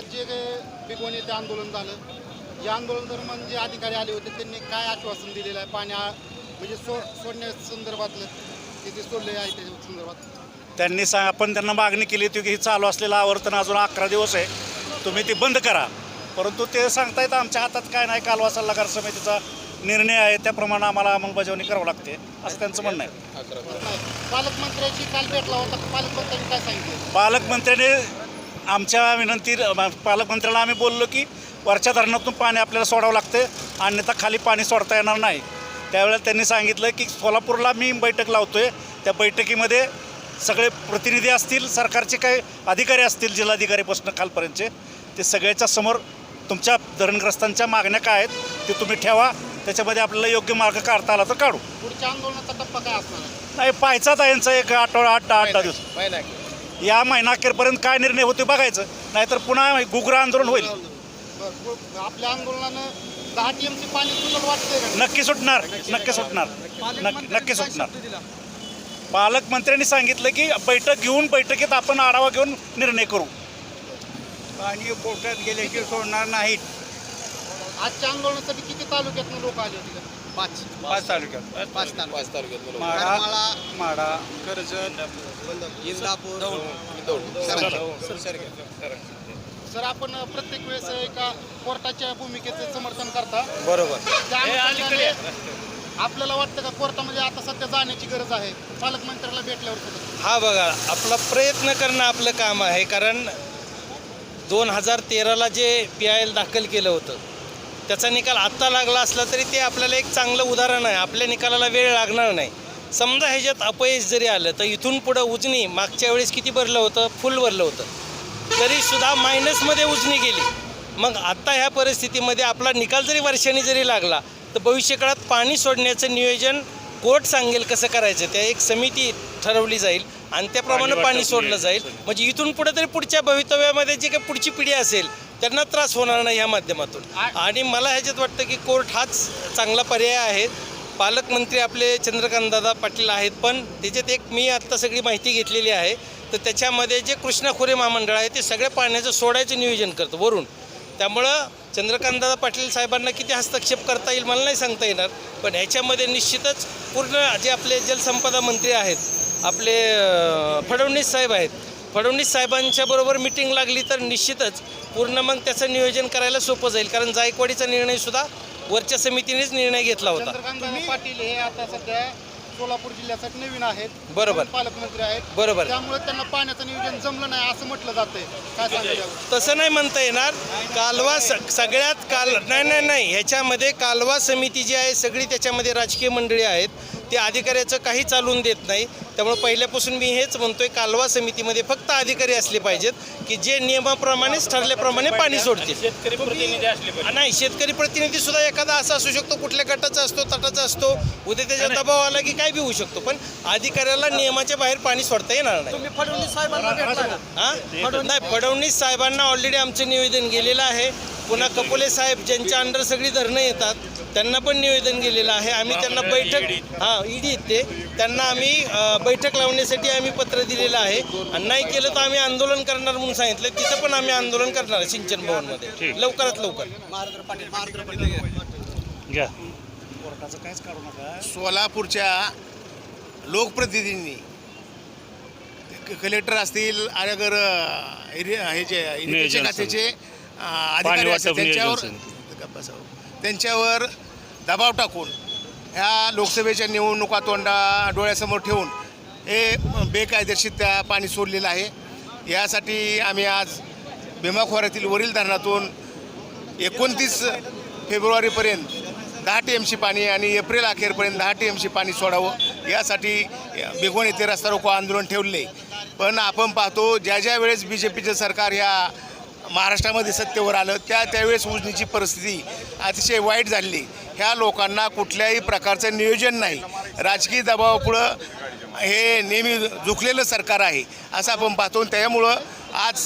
आज जे बिगवण येथे आंदोलन झालं या आंदोलन दरम्यान जे अधिकारी आले होते त्यांनी काय आश्वासन दिलेलं आहे? पाणी म्हणजे सो सोडण्यासंदर्भातलं किती सोडले आहे त्या संदर्भात? त्यांनी सा आपण त्यांना मागणी केली होती की ही चालू असलेलं आवर्तन अजून अकरा दिवस आहे. तुम्ही ती बंद करा. परंतु ते सांगतायत आमच्या हातात काय नाही कालवा सल्लागार समितीचा निर्णय आहे त्याप्रमाणे आम्हाला अंमलबजावणी करावी लागते असं त्यांचं म्हणणं आहे. पालकमंत्र्याची काल भेटला होता पालकमंत्र्यांनी काय सांगितलं? पालकमंत्र्याने आमच्या विनंती पालकमंत्र्याला आम्ही बोललो की वरच्या धरणातून पाणी आपल्याला सोडावं लागतं अन्यथा खाली पाणी सोडता येणार नाही. त्यावेळेला त्यांनी सांगितलं की सोलापूरला मी बैठक लावतोय. त्या बैठकीमध्ये सगळे प्रतिनिधी असतील सरकारचे काही अधिकारी असतील जिल्हाधिकारीपासून खालपर्यंतचे ते सगळ्याच्या समोर तुमच्या धरणग्रस्तांच्या मागण्या काय आहेत ते तुम्ही ठेवा. त्याच्यामध्ये आपल्याला योग्य मार्ग काढता आला तर काढू. पुढच्या आंदोलनाचा टप्पा काय असणार आहे? नाही पाहायचाच आहे यांचा एक आठवडा आठ आठ दहा दिवस. या महिना अखेरपर्यंत काय निर्णय होते बघायचं. नाहीतर पुन्हा गुगरा आंदोलन होईल. आपल्या आंदोलनानं दहा टीएमसी पाणी सुटलं वाटतंय का? नक्की सुटणार नक्की सुटणार. नक्की नक्की सुटणार. पालकमंत्र्यांनी सांगितलं की बैठक घेऊन बैठकीत आपण आढावा घेऊन निर्णय करू. पाणी पोटात गेले की सोडणार नाहीत. आजच्या आंदोलनासाठी किती तालुक्यातनं लोक आले होते? पाच. पाच तालुक्यात. पाच तालुक्यात. माडा करमाळा, माडा इंदापूर सर आपण प्रत्येक वेळेस एका कोर्टाच्या भूमिकेचे समर्थन करता. बरोबर. त्या अनुषंगाने आपल्याला वाटतं का कोर्टामध्ये आता सध्या जाण्याची गरज आहे? पालकमंत्र्याला भेटल्यावर सुद्धा हा बघा आपला प्रयत्न करणं आपलं काम आहे कारण दोन हजार तेराला जे पी आय एल दाखल केलं होतं त्याचा निकाल आत्ता लागला असला तरी ते आपल्याला एक चांगलं उदाहरण आहे. आपल्या निकालाला वेळ लागणार नाही. समजा ह्याच्यात अपयश जरी आलं तर इथून पुढं उजनी मागच्या वेळेस किती भरलं होतं? फुल भरलं होतं. तरीसुद्धा मायनसमध्ये उजनी गेली. मग आत्ता ह्या परिस्थितीमध्ये आपला निकाल जरी वर्षांनी जरी लागला तर भविष्यकाळात पाणी सोडण्याचं नियोजन कोर्ट सांगेल कसं करायचं? त्या एक समिती ठरवली जाईल आणि त्याप्रमाणे पाणी सोडलं. जाईल. म्हणजे इथून पुढे तरी पुढच्या भवितव्यामध्ये जी काही पुढची पिढी असेल त्यांना त्रास होणार नाही ह्या माध्यमातून. आणि मला ह्याच्यात वाटतं की कोर्ट हाच चांगला पर्याय आहे. पालकमंत्री आपले चंद्रकांतदादा पाटील आहेत पण त्याच्यात एक मी आत्ता सगळी माहिती घेतलेली आहे. तर त्याच्यामध्ये जे कृष्णा खोरे महामंडळ आहे ते सगळ्या पाण्याचं सोडायचं नियोजन करतं वरून. त्यामुळं चंद्रकांतदादा पाटील साहेबांना किती हस्तक्षेप करता येईल मला नाही सांगता येणार. पण ह्याच्यामध्ये निश्चितच पूर्ण जे आपले जलसंपदा मंत्री आहेत आपले फडणवीस साहेब आहेत फडणवीस साहेबांच्या बरोबर मिटिंग लागली तर निश्चितच पूर्ण मग त्याचं नियोजन करायला सोपं जाईल. कारण जायकवाडीचा निर्णयसुद्धा वरच्या समितीनेच निर्णय घेतला होता. चंद्रकांत पाटील हे आता सध्या सोलापूर जिल्ह्यासाठी नवीन आहेत. बरोबर. पालकमंत्री आहेत. बरोबर. त्यामुळे त्यांना पाण्याचं नियोजन जमलं नाही असं म्हटलं जातंय. काय सांगायचं तसं नाही म्हणता येणार. कालवा स सगळ्यात काल नाही नाही नाही. ह्याच्यामध्ये कालवा समिती जी आहे सगळी त्याच्यामध्ये राजकीय मंडळी आहेत. ते अधिकाऱ्याचं काही चालून देत नाही. त्यामुळे पहिल्यापासून मी हेच म्हणतोय कालवा समितीमध्ये फक्त अधिकारी असले पाहिजेत की जे नियमाप्रमाणेच ठरल्याप्रमाणे पाणी सोडतील. शेतकरी प्रतिनिधी असले पाहिजे नाही शेतकरी प्रतिनिधी सुद्धा एखादा असा असू शकतो कुठल्या गटाचा असतो तटाचा असतो उद्या त्याच्या दबाव आला की काय बी होऊ शकतो पण अधिकाऱ्याला नियमाच्या बाहेर पाणी सोडता येणार नाही. हा? नाही फडणवीस साहेबांना ऑलरेडी आमचं निवेदन गेलेलं आहे. पुन्हा कपोले साहेब ज्यांच्या अंडर सगळी धरणं येतात त्यांना पण निवेदन गेलेलं आहे. आम्ही त्यांना बैठक हां ईडी ते त्यांना आम्ही बैठक लावण्यासाठी आम्ही पत्र दिलेलं आहे. आणि नाही केलं तर आम्ही आंदोलन करणार म्हणून सांगितलं. तिथं पण आम्ही आंदोलन करणार सिंचन भवनमध्ये. लवकरात लवकर. सोलापूरच्या लोकप्रतिनिधींनी कलेक्टर असतील अगर हे जे इरिगेशन खात्याचे अधिकारी वाटप त्यांच्यावर. त्यांच्यावर दबाव टाकून ह्या लोकसभेच्या निवडणुका तोंडा डोळ्यासमोर ठेवून हे बेकायदेशीर त्या पाणी सोडलेलं आहे. यासाठी आम्ही आज भीमा खोऱ्यातील वरील धरणातून एकोणतीस फेब्रुवारीपर्यंत दहा टी एम सी पाणी आणि एप्रिल अखेरपर्यंत दहा टी एम सी पाणी सोडावं. यासाठी बेगोन येथे रस्ता रोको आंदोलन ठेवले. पण आपण पाहतो ज्या ज्या वेळेस बी जे पीचं सरकार ह्या महाराष्ट्रामध्ये सत्तेवर आलं त्या त्यावेळेस उजनीची परिस्थिती अतिशय वाईट झालेली ह्या लोकांना कुठल्याही प्रकारचं नियोजन नाही. राजकीय दबावापुढं हे नेहमी झुकलेलं सरकार आहे असं आपण पाहतो. त्यामुळं आज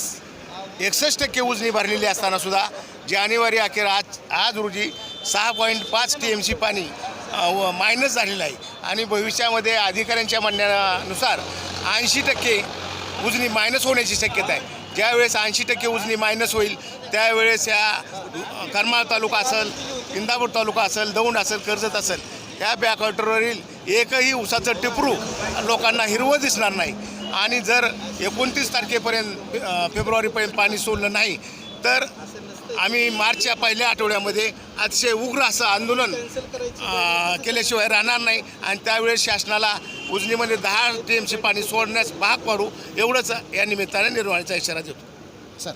एकसष्ट टक्के उजनी भरलेली असतानासुद्धा जानेवारी अखेर आज आज रोजी सहा पॉईंट पाच टी एम सी पाणी मायनस झालेलं आहे. आणि भविष्यामध्ये अधिकाऱ्यांच्या म्हणण्यानुसार ऐंशी टक्के उजनी मायनस होण्याची शक्यता आहे. ज्यावेळेस ऐंशी टक्के उजनी मायनस होईल त्यावेळेस या करमाळ तालुका असेल इंदापूर तालुका असेल दौंड असेल कर्जत असेल या बॅकवॉटरवरील एकही उसाचं टिपरू लोकांना हिरवं दिसणार नाही. आणि जर एकोणतीस तारखेपर्यंत फेब्रुवारीपर्यंत पाणी सोडलं नाही तर आम्ही मार्चच्या पहिल्या आठवड्यामध्ये अतिशय उग्र असं आंदोलन केल्याशिवाय राहणार नाही. आणि त्यावेळेस शासनाला उजनीमध्ये दहा टी एम सी पाणी सोडण्यास भाग पाडू एवढंच या निमित्ताने निर्वाहाचा इशारा देतो. सर